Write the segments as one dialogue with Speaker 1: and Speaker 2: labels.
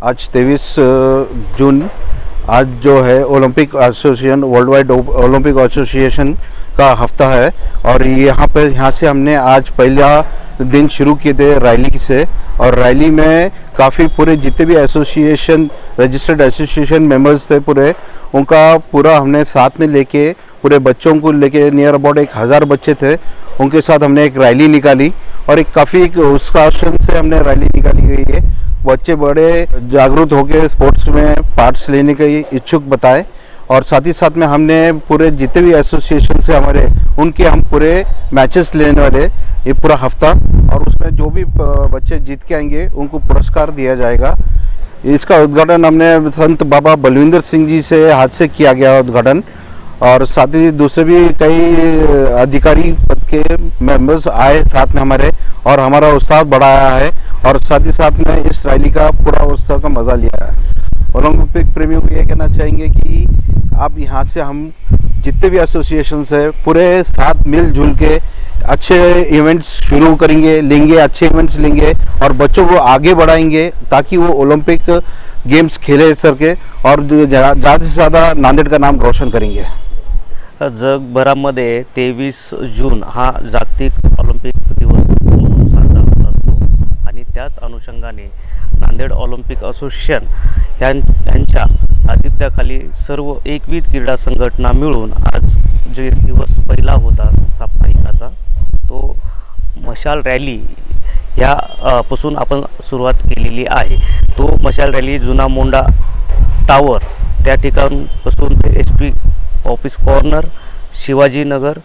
Speaker 1: आज तेईस जून, आज जो है Olympic association world wide Olympic association का हफ़्ता है और यहाँ पे, यहाँ से हमने आज पहला दिन शुरू किए थे रैली से और रैली में काफ़ी पूरे जितने भी एसोसिएशन, रजिस्टर्ड एसोसिएशन मेंबर्स थे पूरे, उनका पूरा हमने साथ में लेके, पूरे बच्चों को लेके नियर अबाउट एक हज़ार बच्चे थे, उनके साथ हमने एक रैली निकाली और एक काफ़ी एक उत्साह से हमने रैली निकाली गई है। बच्चे बड़े जागरूक होकर स्पोर्ट्स में पार्ट्स लेने के इच्छुक बताए। और साथ ही साथ में हमने पूरे जितने भी एसोसिएशन से हमारे, उनके हम पूरे मैचेस लेने वाले, ये पूरा हफ़्ता, और उसमें जो भी बच्चे जीत के आएँगे, उनको पुरस्कार दिया जाएगा। इसका उद्घाटन हमने संत बाबा बलविंदर सिंह जी से हाथ से किया गया उद्घाटन। और साथ ही दूसरे भी कई अधिकारी पद के मेंबर्स आए साथ में हमारे। और हमारा उत्साह बढ़ाया है और साथ ही साथ में इस रैली का पूरा उत्साह का मज़ा लिया है। ओलंपिक प्रेमियों को ये कहना चाहेंगे कि आप यहाँ से हम जितने भी एसोसिएशन है, पूरे साथ मिलजुल के अच्छे इवेंट्स शुरू करेंगे, लेंगे, अच्छे इवेंट्स लेंगे और बच्चों को आगे बढ़ाएँगे ताकि वो ओलंपिक गेम्स खेले सर के और ज़्यादा से ज़्यादा नांदेड़ का नाम रोशन करेंगे।
Speaker 2: जगभरामध्ये तेवीस जून हा जागतिक ऑलिम्पिक त्याच अनुषंगाने नांदेड ऑलिम्पिक असोसिएशन यां यांच्या आदित्याखाली सर्व एकविध क्रीडा संघटना मिळून आज जे दिवस पहिला होता साप्ताहिकाचा तो मशाल रॅली ह्या पासून आपण सुरुवात केलेली आहे. तो मशाल रॅली जुना मोंडा टावर त्या ठिकाणपासून ते H P office corner Shivajinagar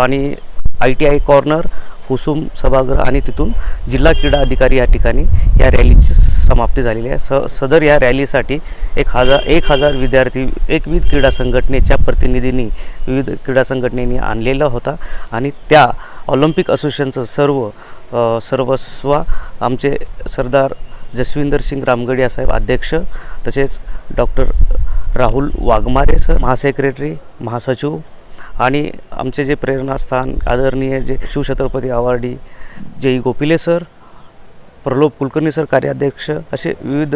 Speaker 2: आणि आय टी आय कॉर्नर हुसूम सभागृह आणि तिथून जिल्हा क्रीडा अधिकारी या ठिकाणी या रॅलीची समाप्ती झालेली आहे. स सदर या रॅलीसाठी एक हजार एक हजार विद्यार्थी एकविध क्रीडा संघटनेच्या प्रतिनिधींनी विविध क्रीडा संघटनेने आणलेला होता आणि त्या ऑलिम्पिक असोसिएशनचं सर्व सर्वस्वा सर्वस्व आमचे सरदार जसविंदर सिंग रामगडिया साहेब अध्यक्ष तसेच डॉक्टर राहुल वाघमारे सर महासेक्रेटरी महासचिव आणि आमचे जे प्रेरणास्थान आदरणीय जे Shivchhatrapati awardee Jay Gopile sir Pralobh Kulkarni sir कार्याध्यक्ष असे विविध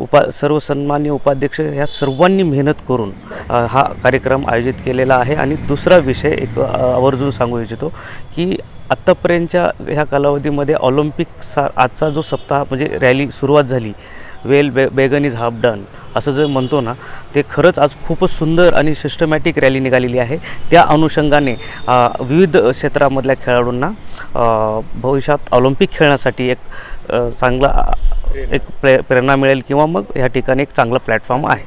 Speaker 2: उपा सर्व सन्मान्य उपाध्यक्ष ह्या सर्वांनी मेहनत करून हा कार्यक्रम आयोजित केलेला आहे. आणि दुसरा विषय एक आवर्जून सांगू इच्छितो की आत्तापर्यंतच्या ह्या कालावधीमध्ये ऑलिम्पिक सा आजचा जो सप्ताह म्हणजे रॅली सुरुवात झाली वेल बे बेगन इज हाफ डन. असं जे म्हणतो ना ते खरंच आज खूपच सुंदर आणि सिस्टमॅटिक रॅली निघालेली आहे. त्या अनुषंगाने विविध क्षेत्रामधल्या खेळाडूंना भविष्यात ऑलिम्पिक खेळण्यासाठी एक चांगला एक प्रे प्रेरणा मिळेल किंवा मग ह्या ठिकाणी एक चांगला प्लॅटफॉर्म आहे.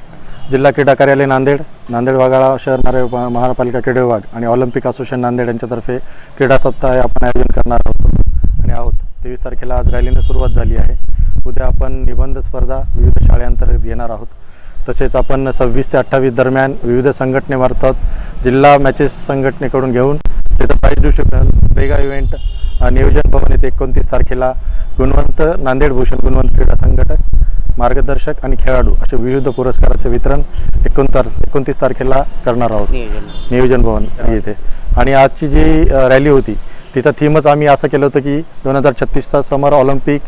Speaker 3: जिल्हा क्रीडा कार्यालय नांदेड नांदेड वाघाळा शहर नारे महानगरपालिका क्रीडा विभाग आणि ऑलिम्पिक असोसिएशन नांदेड यांच्यातर्फे क्रीडा सप्ताह हे आपण आयोजन करणार आहोत आणि आहोत. तेवीस तारखेला आज रॅलीने सुरुवात झाली आहे. उद्या आपण निबंध स्पर्धा विविध शाळेअंतर्गत घेणार आहोत. तसेच आपण सव्वीस ते अठ्ठावीस दरम्यान विविध संघटनेमार्फत जिल्हा मॅचेस संघटनेकडून घेऊन त्याचं प्राईज डिस्ट्रिब्युशन मेगा इव्हेंट नियोजन भवन येथे एकोणतीस तारखेला गुणवंत नांदेड भूषण गुणवंत क्रीडा संघटक मार्गदर्शक आणि खेळाडू असे विविध पुरस्काराचे वितरण एकोणतार एकोणतीस तारखेला करणार आहोत.
Speaker 2: नियोजन
Speaker 3: भवन. येथे. आणि आजची जी रॅली होती तिचं थीमच आम्ही असं केलं होतं की दोन हजार छत्तीसचा समर ऑलिम्पिक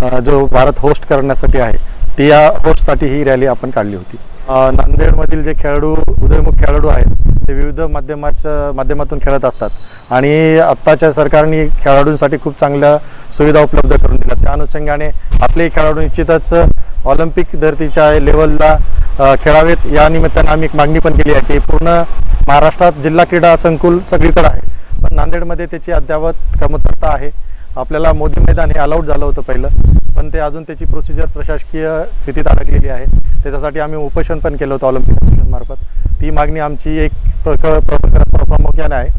Speaker 3: जो भारत होस्ट करण्यासाठी आहे ती या होस्टसाठी ही रॅली आपण काढली होती. नांदेडमधील जे खेळाडू उदयमुख खेळाडू आहेत ते विविध माध्यमाच्या माध्यमातून खेळत असतात. आणि आत्ताच्या सरकारने खेळाडूंसाठी खूप चांगल्या सुविधा उपलब्ध करून दिल्या. त्या अनुषंगाने आपले खेळाडू निश्चितच ऑलिम्पिक धर्तीच्या लेवलला खेळावेत. या निमित्तानं आम्ही एक मागणी पण केली आहे की पूर्ण महाराष्ट्रात जिल्हा क्रीडा संकुल सगळीकडे आहे. पण नांदेडमध्ये त्याची अद्यावत कमतरता आहे. आपल्याला मोदी मैदान हे अलाउड झालं होतं पहिलं पण ते अजून त्याची प्रोसिजर प्रशासकीय स्थितीत अडकलेली आहे. त्याच्यासाठी आम्ही उपोषण पण केलं होतं ऑलिम्पिक असोसिएशनमार्फत ती मागणी आमची एक प्रक- प्रमुख- प्रामुख्याने आहे.